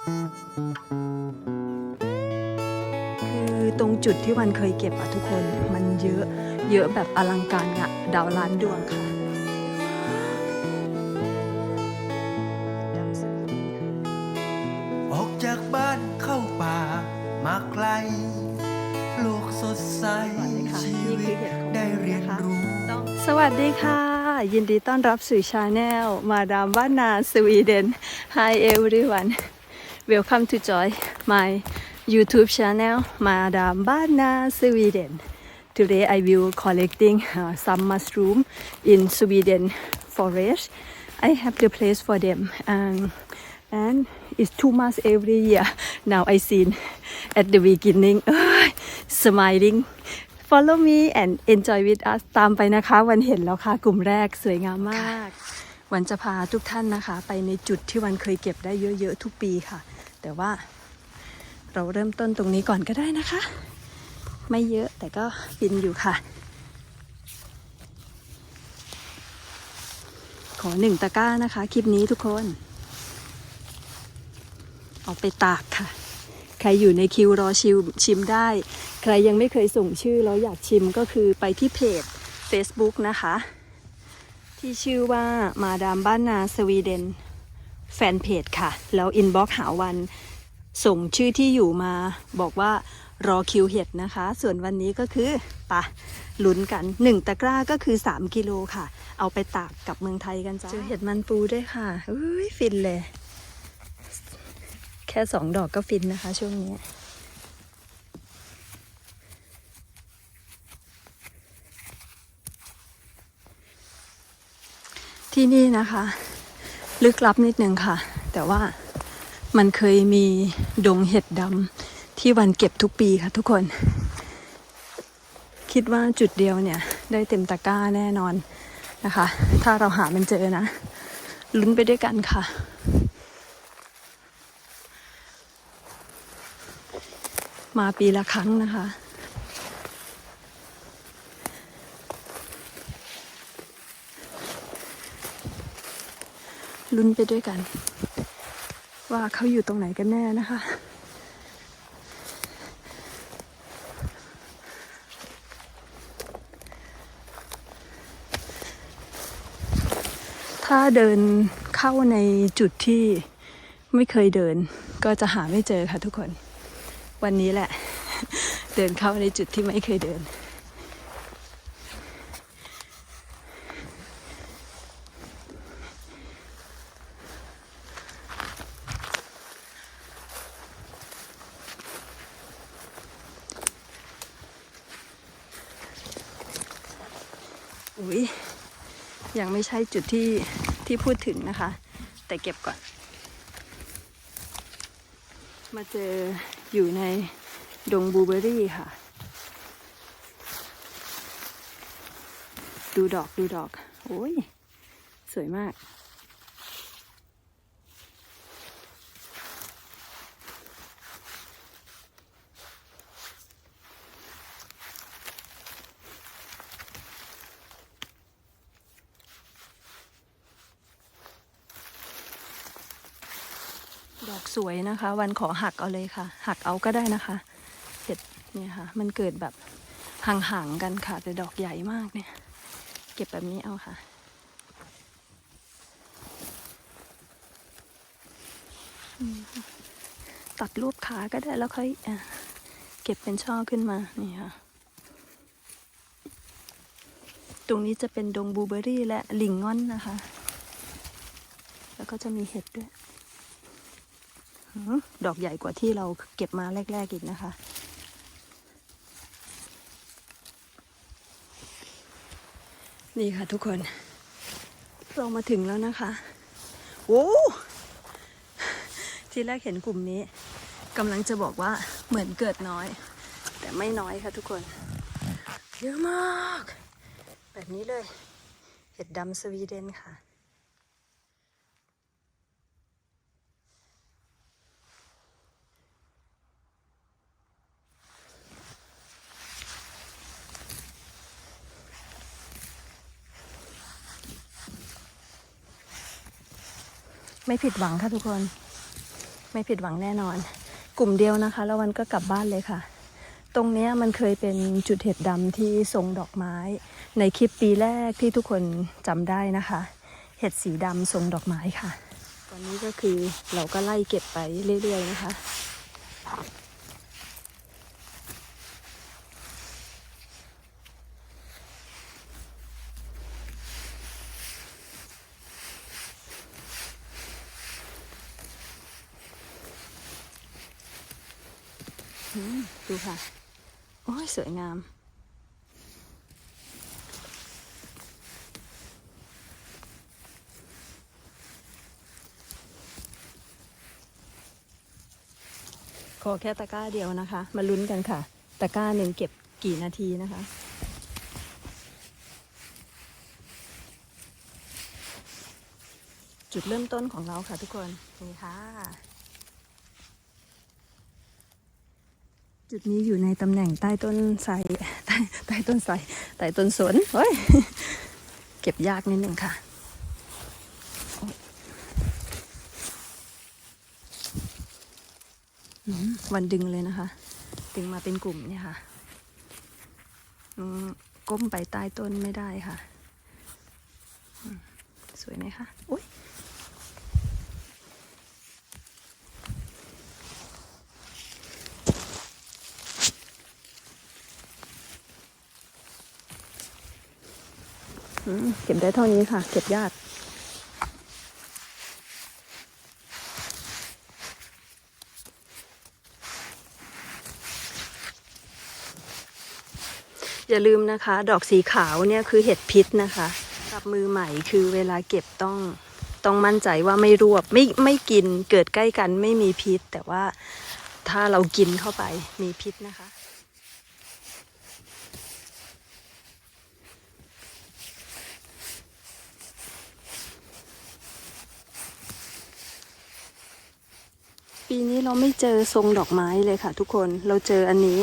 คือตรงจุดที่วันเคยเก็บอะทุกคนมันเยอะเยอะแบบอลังการอะดาวล้านดวงค่ะออกจากบ้านเข้าป่ามาไกลโลกสดใสสวัสดีค่ะชีนี่วิคือตเห็ดของได้เราเรียนนะคะรู้สวัสดีค่ะ ยินดีต้อนรับสู่ชาแนลมาดามบ้านนาสวีเดน Hi everyone Welcome to join my YouTube channel มาดามบ้านนาสวีเดน Today I will collecting uh, some mushroom in Sweden forest I have the place for them and and it's too much every year now I seen at the beginning เอ้ย smiling follow me and enjoy with us ตามไปนะคะ วันเห็นแล้วค่ะ กลุ่มแรกสวยงามมาก วันจะพาทุกท่านนะคะ ไปในจุดที่วันเคยเก็บได้เยอะ ๆ ทุกปีค่ะ แต่ว่าเราเริ่มต้นตรงนี้ก่อนก็ได้นะคะ ไม่เยอะแต่ก็ฟินอยู่ค่ะ ขอหนึ่งตะกร้านะคะ คลิปนี้ทุกคน เอาไปตากค่ะ ใครอยู่ในคิวรอชิมชิมได้ ใครยังไม่เคยส่งชื่อแล้วอยากชิมก็คือไปที่เพจ Facebook นะคะ ที่ชื่อว่ามาดามบ้านนาสวีเดน แฟนเพจค่ะ แล้วอินบ็อกหาวัน ส่งชื่อที่อยู่มา บอกว่ารอคิวเห็ดนะคะ ส่วนวันนี้ก็คือปะลุ้นกันหนึ่งตะกร้าก็คือ 3 กิโลค่ะ เอาไปตากกับเมืองไทยกันจ้าเจอเห็ดมันปูด้วยค่ะอุ้ยฟินเลย แค่สองดอกก็ฟินนะคะ ช่วงนี้ที่นี่นะคะ ลึกลับนิดนึงค่ะ แต่ว่ามันเคยมีดงเห็ดดำที่วันเก็บทุกปีค่ะทุกคน คิดว่าจุดเดียวเนี่ย ได้เต็มตะกร้าแน่นอนนะคะ ถ้าเราหามันเจอนะ ลุ้นไปด้วยกันค่ะ มาปีละครั้งนะคะ ลุ้นไปด้วยกัน ว่าเขาอยู่ตรงไหนกันแน่นะคะ ถ้าเดินเข้าในจุดที่ไม่เคยเดิน ก็จะหาไม่เจอค่ะทุกคน วันนี้แหละ เดินเข้าในจุดที่ไม่เคยเดิน อุ้ยยังไม่ใช่จุดที่ที่พูดถึงนะคะ แต่เก็บก่อน มาเจออยู่ในดงบูเบอรี่ค่ะ ดูดอกดูดอก โอ้ย สวยมาก อกสวยนะคะ วันขอหักเอาเลยค่ะ หักเอาก็ได้นะคะเห็ดเนี่ยค่ะ มันเกิดแบบห่างๆกันค่ะ แต่ดอกใหญ่มากเนี่ย เก็บแบบนี้เอาค่ะตัดรูปขาก็ได้แล้วค่อยเก็บเป็นช่อขึ้นมานี่ค่ะ ตรงนี้จะเป็นดงบูเบอรี่และลิงงอนนะคะ แล้วก็จะมีเห็ดด้วย ดอกใหญ่กว่าที่เราเก็บมาแรก ๆ อีกนะคะ นี่ค่ะทุกคน เรามาถึงแล้วนะคะโอ้ที่แรกเห็นกลุ่มนี้กำลังจะบอกว่าเหมือนเกิดน้อย แต่ไม่น้อยค่ะทุกคน เยอะมาก แบบนี้เลย เห็ดดำสวีเดนค่ะ ไม่ผิดหวังค่ะทุกคน ไม่ผิดหวังแน่นอน กลุ่มเดียวนะคะ แล้ววันก็กลับบ้านเลยค่ะ ตรงนี้มันเคยเป็นจุดเห็ดดำที่ทรงดอกไม้ ในคลิปปีแรกที่ทุกคนจำได้นะคะ เห็ดสีดำทรงดอกไม้ค่ะ ตอนนี้ก็คือเราก็ไล่เก็บไปเรื่อยๆนะคะ อืม ดูค่ะ โอ้ยสวยงาม ขอแค่ตะกร้าเดียวนะคะ มาลุ้นกันค่ะ ตะกร้าหนึ่งเก็บกี่นาทีนะคะจุดเริ่มต้นของเราค่ะทุกคน นี่ค่ะ จุดนี้อยู่ในตำแหน่งใต้ต้นไทรใต้ใต้ต้นไทรใต้ต้นสนเฮ้ยเก็บยากนิดหนึ่งค่ะวันดึงเลยนะคะ ดึงมาเป็นกลุ่มเนี่ยค่ะก้มไปใต้ต้นไม่ได้ค่ะ สวยไหมคะอุ้ย เก็บได้เท่านี้ค่ะ เก็บยากอย่าลืมนะคะ ดอกสีขาวเนี่ยคือเห็ดพิษนะคะกับมือใหม่คือเวลาเก็บต้องต้องมั่นใจว่าไม่รวบไม่ไม่กินเกิดใกล้กันไม่มีพิษ แต่ว่าถ้าเรากินเข้าไปมีพิษนะคะ ปีนี้เราไม่เจอทรงดอกไม้เลยค่ะ ทุกคนเราเจออันนี้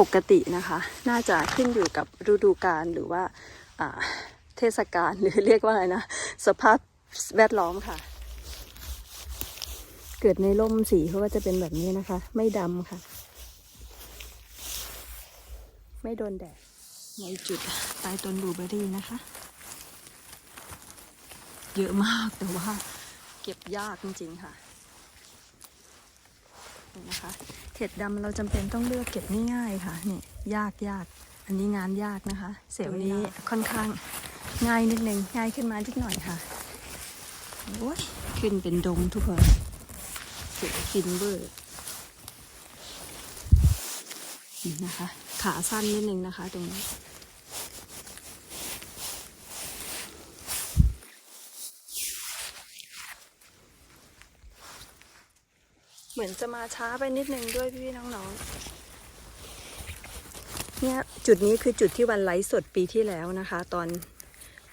ปกตินะคะ น่าจะขึ้นอยู่กับฤดูกาลหรือว่าเทศกาลหรือเรียกว่าอะไรนะ สภาพแวดล้อมค่ะ เกิดในร่มสีเขาก็จะเป็นแบบนี้นะคะ ไม่ดำค่ะ ไม่โดนแดดในจุดใต้ต้นบลูเบอร์รี่นะคะ เยอะมากแต่ว่าเก็บยากจริงๆค่ะ นี่นะคะ เห็ดดำเราจำเป็นต้องเลือกเก็บง่ายๆค่ะนี่ยากยากอันนี้งานยากนะคะเซลล์นี้ค่อนข้างง่ายนิดนึงง่ายขึ้นมานิดหน่อยค่ะโอ้ยขึ้นเป็นดงทุกคนสวยฟินเวอร์นี่นะคะ ขาสั้นนิดนึงนะคะตรงนี้ มือนจะมาช้าไปนิดนึงด้วยพี่น้องๆ เนี่ยจุดนี้คือจุดที่วันไลฟ์สดปีที่แล้วนะคะ ตอน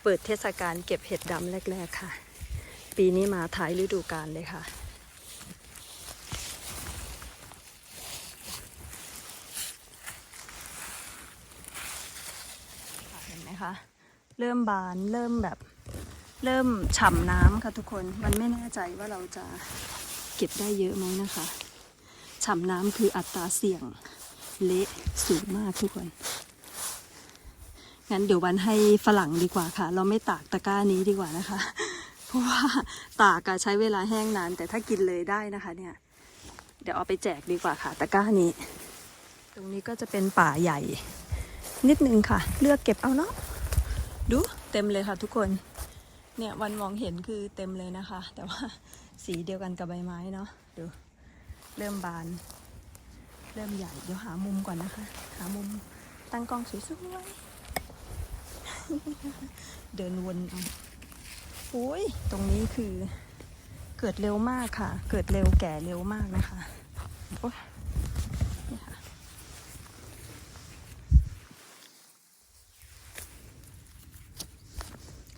เปิดเทศกาลเก็บเห็ดดำแรก ๆค่ะ ปีนี้มาท้ายฤดูกาลเลยค่ะเห็นไหมคะเริ่มบานเริ่มแบบเริ่มฉ่ำน้ำค่ะทุกคน มันไม่แน่ใจว่าเราจะ ก็บได้เยอะไหมนะคะฉ่ำน้ำคืออัตราเสี่ยงเละสูงมากทุกคน งั้นเดี๋ยววันให้ฝรั่งดีกว่าค่ะ เราไม่ตากตะกร้านี้ดีกว่านะคะ เพราะว่าตากอะใช้เวลาแห้งนาน แต่ถ้ากินเลยได้นะคะเนี่ย เดี๋ยวเอาไปแจกดีกว่าค่ะตะกร้านี้ ตรงนี้ก็จะเป็นป่าใหญ่ นิดนึงค่ะ เลือกเก็บเอาเนาะ ดูเต็มเลยค่ะทุกคน เนี่ยวันมองเห็นคือเต็มเลยนะคะ แต่ว่า สีเดียวกันกับใบไม้เนาะดูเริ่มบาน เริ่มใหญ่เดี๋ยวหามุมก่อนนะคะ หามุมตั้งกล้องสวยๆเดินวนเอาโอ้ยตรงนี้คือเกิดเร็วมากค่ะ เกิดเร็วแก่เร็วมากนะคะโอ้ย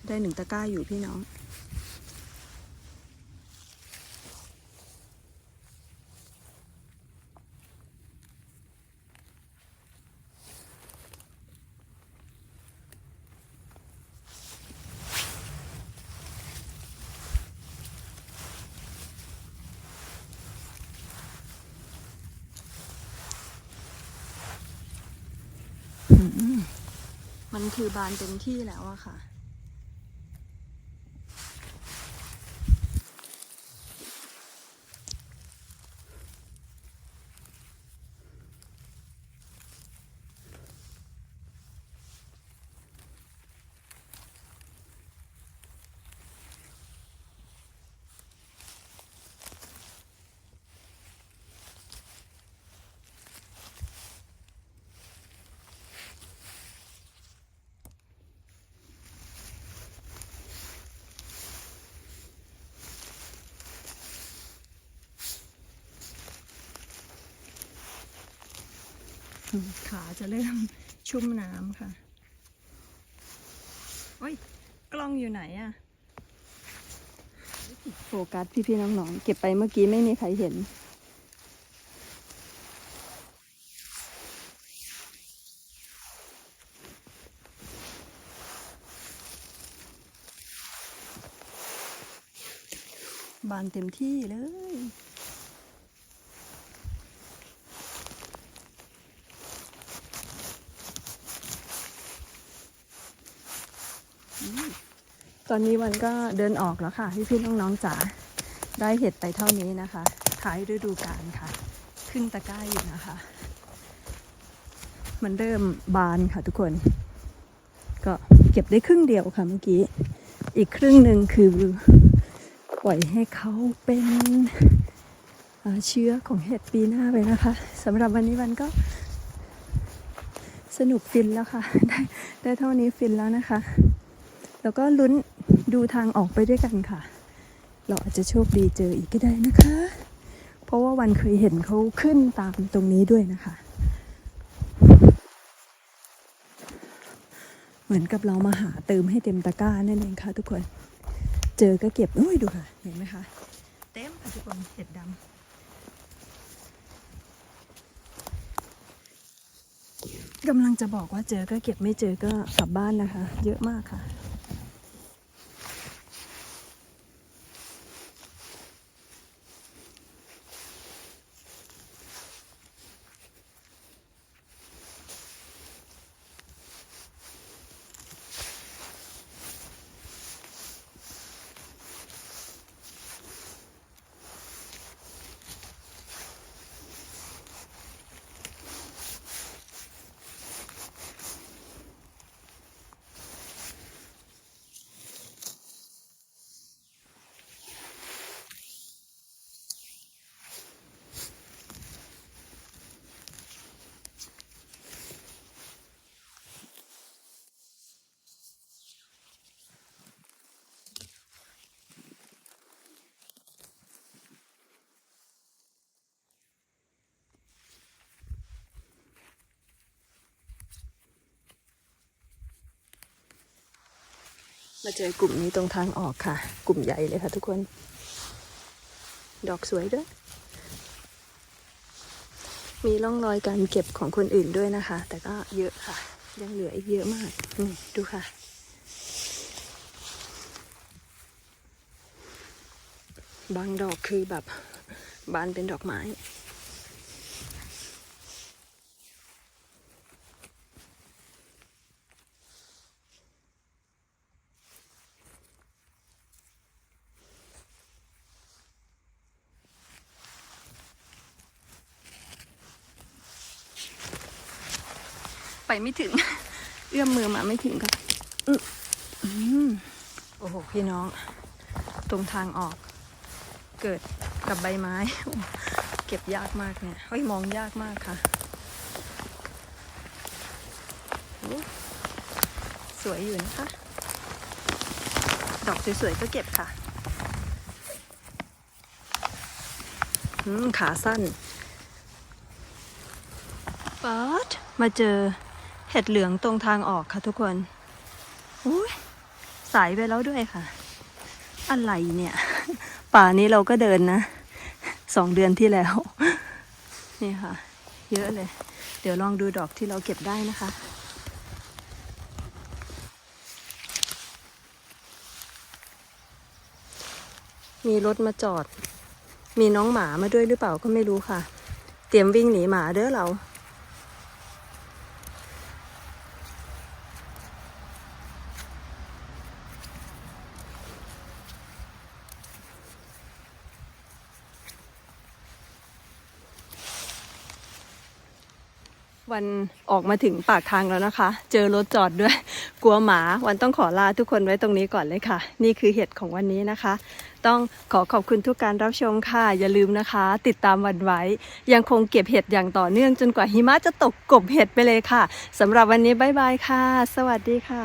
ได้หนึ่งตะกร้าอยู่พี่น้อง มันคือบานเต็มที่แล้วอะค่ะ ขาจะเริ่มชุ่มน้ำค่ะ โอ้ย กล้องอยู่ไหนอะโฟกัสพี่ๆน้องๆ เก็บไปเมื่อกี้ไม่มีใครเห็น บานเต็มที่เลย อนนี้วันก็เดินออกแล้วค่ะ พี่พี่ๆน้องๆจ๋าได้เห็ดไปเท่านี้นะคะ ท้ายฤดูกาลค่ะ ขึ้นตะกร้าอยู่นะคะ มันเริ่มบานค่ะทุกคน ก็เก็บได้ครึ่งเดียวค่ะเมื่อกี้ อีกครึ่งหนึ่งคือปล่อยให้เขาเป็นเชื้อของเห็ดปีหน้าไปนะคะสำหรับวันนี้วันก็สนุกฟินแล้วค่ะ ได้ได้เท่านี้ฟินแล้วนะคะ แล้วก็ลุ้น ดูทางออกไปด้วยกันค่ะ เราอาจจะโชคดีเจออีกก็ได้นะคะ เพราะว่าวันเคยเห็นเขาขึ้นตามตรงนี้ด้วยนะคะ เหมือนกับเรามาหาเติมให้เต็มตะกร้านั่นเองค่ะ ทุกคน เจอก็เก็บโอ้ยดูค่ะ เห็นไหมคะ เต็มค่ะทุกคนเห็ดดำกำลังจะบอกว่าเจอก็เก็บไม่เจอก็กลับบ้านนะคะ เยอะมากค่ะ มาเจอกลุ่มนี้ตรงทางออกค่ะ กลุ่มใหญ่เลยค่ะทุกคน ดอกสวยด้วย มีร่องรอยการเก็บของคนอื่นด้วยนะคะ แต่ก็เยอะค่ะ ยังเหลืออีกเยอะมากนี่ดูค่ะ บางดอกคือแบบบานเป็นดอกไม้ ไปไม่ถึง เอื้อมมือมาไม่ถึงค่ะอือโอ้โหพี่น้อง ตรงทางออก เกิดกับใบไม้ เก็บยากมากเนี่ยเฮ้ยมองยากมากค่ะ สวยอยู่นะคะ ดอกสวยๆก็เก็บค่ะขาสั้นป๊าดมาเจอ เห็ดเหลืองตรงทางออกค่ะทุกคนอุ้ยสายไปแล้วด้วยค่ะ อะไรเนี่ย ป่านี้เราก็เดินนะสองเดือนที่แล้ว นี่ค่ะ เยอะเลย เดี๋ยวลองดูดอกที่เราเก็บได้นะคะมีรถมาจอด มีน้องหมามาด้วยหรือเปล่าก็ไม่รู้ค่ะ เตรียมวิ่งหนีหมาเด้อเรา วันออกมาถึงปากทางแล้วนะคะ เจอรถจอดด้วย กลัวหมาวันต้องขอลาทุกคนไว้ตรงนี้ก่อนเลยค่ะ นี่คือเหตุของวันนี้นะคะ ต้องขอขอบคุณทุกการรับชมค่ะ อย่าลืมนะคะ ติดตามวันไว้ ยังคงเก็บเห็ดอย่างต่อเนื่องจนกว่าหิมะจะตกกบเห็ดไปเลยค่ะสำหรับวันนี้บ๊ายบายค่ะ สวัสดีค่ะ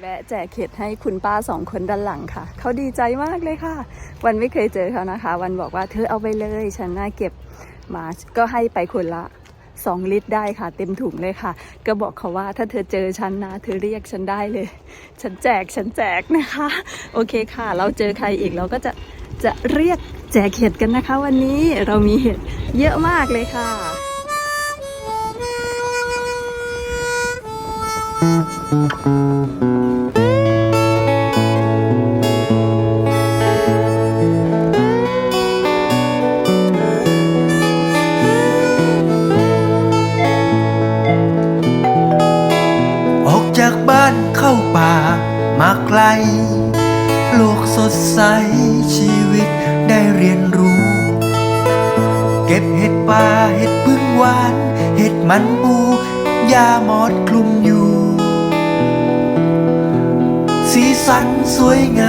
แวะแจกเห็ดให้คุณป้าสองคนด้านหลังค่ะ เขาดีใจมากเลยค่ะ วันไม่เคยเจอเขานะคะ วันบอกว่าเธอเอาไปเลย ฉันน่าเก็บ มาก็ให้ไปคนละสองลิตรได้ค่ะ เต็มถุงเลยค่ะ ก็บอกเขาว่าถ้าเธอเจอฉันนะ เธอเรียกฉันได้เลย ฉันแจกฉันแจกนะคะ โอเคค่ะ เราเจอใครอีกเราก็จะจะเรียกแจกเห็ดกันนะคะ วันนี้เรามีเห็ดเยอะมากเลยค่ะอ suối ngàn